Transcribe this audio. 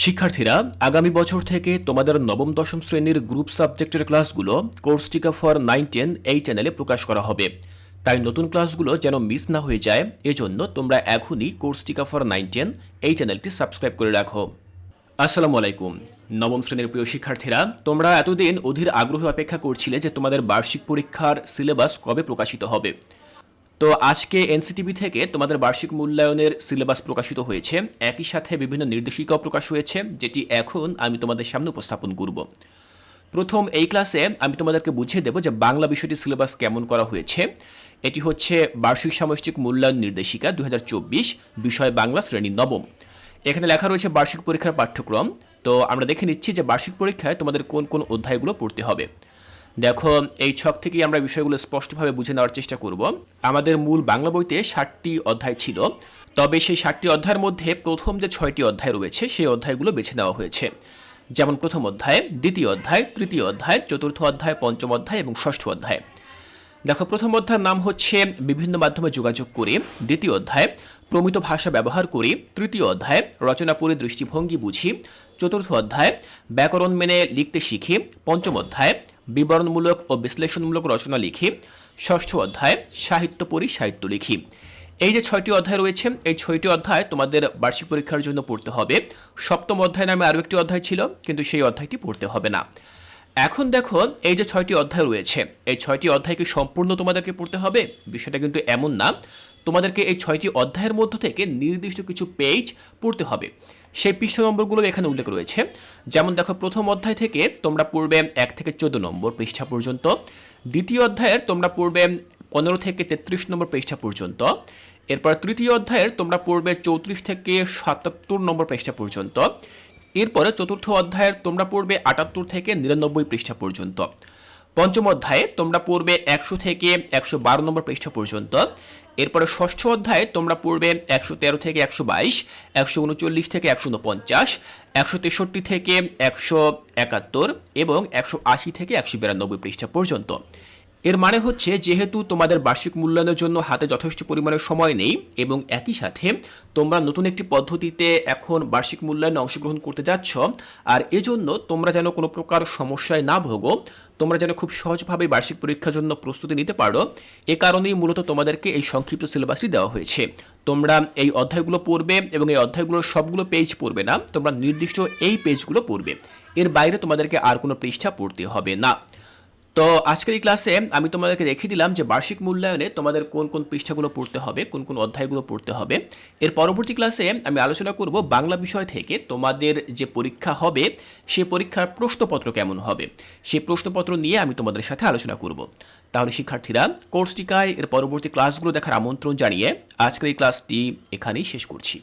শিক্ষার্থীরা, আগামী বছর থেকে তোমাদের নবম, দশম শ্রেণির গ্রুপ সাবজেক্টের ক্লাসগুলো কোর্স টিকা ফর নাইন, টেন এই চ্যানেলে প্রকাশ করা হবে। তাই নতুন ক্লাসগুলো যেন মিস না হয়ে যায়, এজন্য তোমরা এখনই কোর্স টিকা ফর নাইন, টেন এই চ্যানেলটি সাবস্ক্রাইব করে রাখো। আসসালামু আলাইকুম। নবম শ্রেণির প্রিয় শিক্ষার্থীরা, তোমরা এতদিন অধীর আগ্রহ অপেক্ষা করছিলে যে তোমাদের বার্ষিক পরীক্ষার সিলেবাস কবে প্রকাশিত হবে। তো আজকে এনসিটিভি থেকে তোমাদের বার্ষিক মূল্যায়নের সিলেবাস প্রকাশিত হয়েছে। একই সাথে বিভিন্ন নির্দেশিকাও প্রকাশ হয়েছে, যেটি এখন আমি তোমাদের সামনে উপস্থাপন করব। প্রথম, এই ক্লাসে আমি তোমাদেরকে বুঝিয়ে দেব যে বাংলা বিষয়টি সিলেবাস কেমন করা হয়েছে। এটি হচ্ছে বার্ষিক সামষ্টিক মূল্যায়ন নির্দেশিকা দু হাজার চব্বিশ, বিষয় বাংলা শ্রেণি নবম। এখানে লেখা রয়েছে বার্ষিক পরীক্ষার পাঠ্যক্রম। তো আমরা দেখে নিচ্ছি যে বার্ষিক পরীক্ষায় তোমাদের কোন কোন অধ্যায়গুলো পড়তে হবে। দেখো, এই ছক থেকেই আমরা বিষয়গুলো স্পষ্টভাবে বুঝে নেওয়ার চেষ্টা করব। আমাদের মূল বাংলা বইতে ষাটটি অধ্যায় ছিল। তবে সেই ষাটটি অধ্যায়ের মধ্যে প্রথম যে ছয়টি অধ্যায় রয়েছে, সেই অধ্যায়গুলো বেছে নেওয়া হয়েছে। যেমন প্রথম অধ্যায়, দ্বিতীয় অধ্যায়, তৃতীয় অধ্যায়, চতুর্থ অধ্যায়, পঞ্চম অধ্যায় এবং ষষ্ঠ অধ্যায়। দেখো, প্রথম অধ্যায়ের নাম হচ্ছে বিভিন্ন মাধ্যমে যোগাযোগ করে, দ্বিতীয় অধ্যায়, প্রমিত ভাষা ব্যবহার করি, তৃতীয় অধ্যায়, রচনা পড়ে দৃষ্টিভঙ্গি বুঝি, চতুর্থ অধ্যায়, ব্যাকরণ মেনে লিখতে শিখি, পঞ্চম অধ্যায় বিবরণমূলক ও বিশ্লেষণমূলক রচনা লিখি, ষষ্ঠ অধ্যায় সাহিত্য পড়ি সাহিত্য লিখি। এই যে ছয়টি অধ্যায় রয়েছে, এই ছয়টি অধ্যায় তোমাদের বার্ষিক পরীক্ষার জন্য পড়তে হবে। সপ্তম অধ্যায় নামে আরও একটি অধ্যায় ছিল, কিন্তু সেই অধ্যায়টি পড়তে হবে না। এখন দেখো, এই যে ছয়টি অধ্যায় রয়েছে, এই ছয়টি অধ্যায় কি সম্পূর্ণ তোমাদেরকে পড়তে হবে? বিষয়টা কিন্তু এমন না। তোমাদেরকে এই ছয়টি অধ্যায়ের মধ্য থেকে নির্দিষ্ট কিছু পেজ পড়তে হবে। সেই পৃষ্ঠা নম্বরগুলো এখানে উল্লেখ রয়েছে। যেমন দেখো, প্রথম অধ্যায় থেকে তোমরা পড়বে এক থেকে চোদ্দ নম্বর পৃষ্ঠা পর্যন্ত। দ্বিতীয় অধ্যায়ের তোমরা পড়বে পনেরো থেকে তেত্রিশ নম্বর পৃষ্ঠা পর্যন্ত। এরপর তৃতীয় অধ্যায়ের তোমরা পড়বে চৌত্রিশ থেকে সাতাত্তর নম্বর পৃষ্ঠা পর্যন্ত। এরপরে চতুর্থ অধ্যায়ের তোমরা পড়বে আটাত্তর থেকে নিরানব্বই পৃষ্ঠা পর্যন্ত। পঞ্চম অধ্যায়ে তোমরা পড়বে একশো থেকে একশো বারো নম্বর পৃষ্ঠা পর্যন্ত। এরপরে ষষ্ঠ অধ্যায়ে তোমরা পড়বে একশো তেরো থেকে একশো বাইশ, একশো উনচল্লিশ থেকে একশো উনপঞ্চাশ, একশো তেষট্টি থেকে একশো একাত্তর এবং একশো আশি থেকে একশো বিরানব্বই পৃষ্ঠা পর্যন্ত। এর মানে হচ্ছে, যেহেতু তোমাদের বার্ষিক মূল্যায়নের জন্য হাতে যথেষ্ট পরিমাণে সময় নেই এবং একই সাথে তোমরা নতুন একটি পদ্ধতিতে এখন বার্ষিক মূল্যায়নে অংশগ্রহণ করতে যাচ্ছ, আর এজন্য তোমরা যেন কোনো প্রকার সমস্যায় না ভোগো, তোমরা যেন খুব সহজভাবে বার্ষিক পরীক্ষার জন্য প্রস্তুতি নিতে পারো। এ কারণেই মূলত তোমাদেরকে এই সংক্ষিপ্ত সিলেবাসটি দেওয়া হয়েছে। তোমরা এই অধ্যায়গুলো পড়বে এবং এই অধ্যায়গুলোর সবগুলো পেজ পড়বে না, তোমরা নির্দিষ্ট এই পেজগুলো পড়বে। এর বাইরে তোমাদেরকে আর কোনো পৃষ্ঠা পড়তে হবে না। তো আজকের এই ক্লাসে আমি তোমাদেরকে দেখিয়ে দিলাম যে বার্ষিক মূল্যায়নে তোমাদের কোন কোন পৃষ্ঠাগুলো পড়তে হবে, কোন কোন অধ্যায়গুলো পড়তে হবে। এর পরবর্তী ক্লাসে আমি আলোচনা করব বাংলা বিষয় থেকে তোমাদের যে পরীক্ষা হবে, সে পরীক্ষার প্রশ্নপত্র কেমন হবে। সেই প্রশ্নপত্র নিয়ে আমি তোমাদের সাথে আলোচনা করব। তাহলে শিক্ষার্থীরা কোর্স টিকায় এর পরবর্তী ক্লাসগুলো দেখার আমন্ত্রণ জানিয়ে আজকের এই ক্লাসটি এখানেই শেষ করছি।